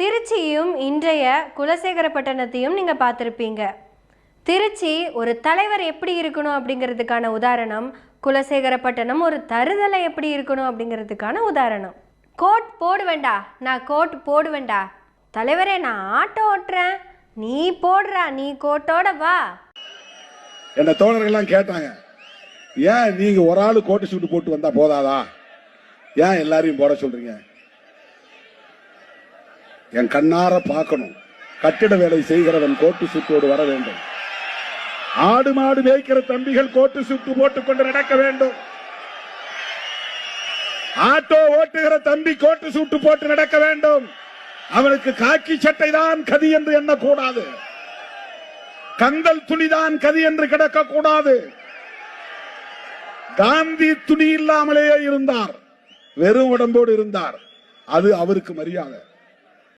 திருச்சியும் இன்றைய குலசேகரப்பட்டினத்தையும் நீங்கள் பார்த்துருப்பீங்க. திருச்சி ஒரு தலைவர் எப்படி இருக்கணும் அப்படிங்கிறதுக்கான உதாரணம் குலசேகரப்பட்டினம் ஒரு தருதலை எப்படி இருக்கணும் அப்படிங்கிறதுக்கான உதாரணம். கோட் போடுவேண்டா நான் கோட் போடுவேண்டா. தலைவரே நான் ஆட்டோ ஓட்டுறேன். நீ போடுறா நீ கோட்டோட வா. என்ன தோழர்கள்லாம் கேட்டாங்க ஏன் நீங்க ஒரு ஆள் கோட்டு சூட்டு போட்டு வந்தா போதாதா? ஏன் எல்லாரையும் போட சொல்றீங்க? என் கண்ணார பார்க்கணும். கட்டிட வேலை செய்கிறவன் கோட்டு சூட்டோடு வர வேண்டும். ஆடு மாடு மேய்க்கிற தம்பிகள் கோட்டு சூட்டு போட்டுக்கொண்டு நடக்க வேண்டும். ஆட்டோ ஓட்டுகிற தம்பி கோட்டு சூட்டு போட்டு நடக்க வேண்டும். அவனுக்கு காக்கி சட்டை தான் கதி என்று எண்ணக்கூடாது. கந்தல் துணிதான் கதி என்று கிடக்க கூடாது காந்தி துணி இல்லாமலேயே இருந்தார். வெறும் உடம்போடு இருந்தார். அது அவருக்கு மரியாதை.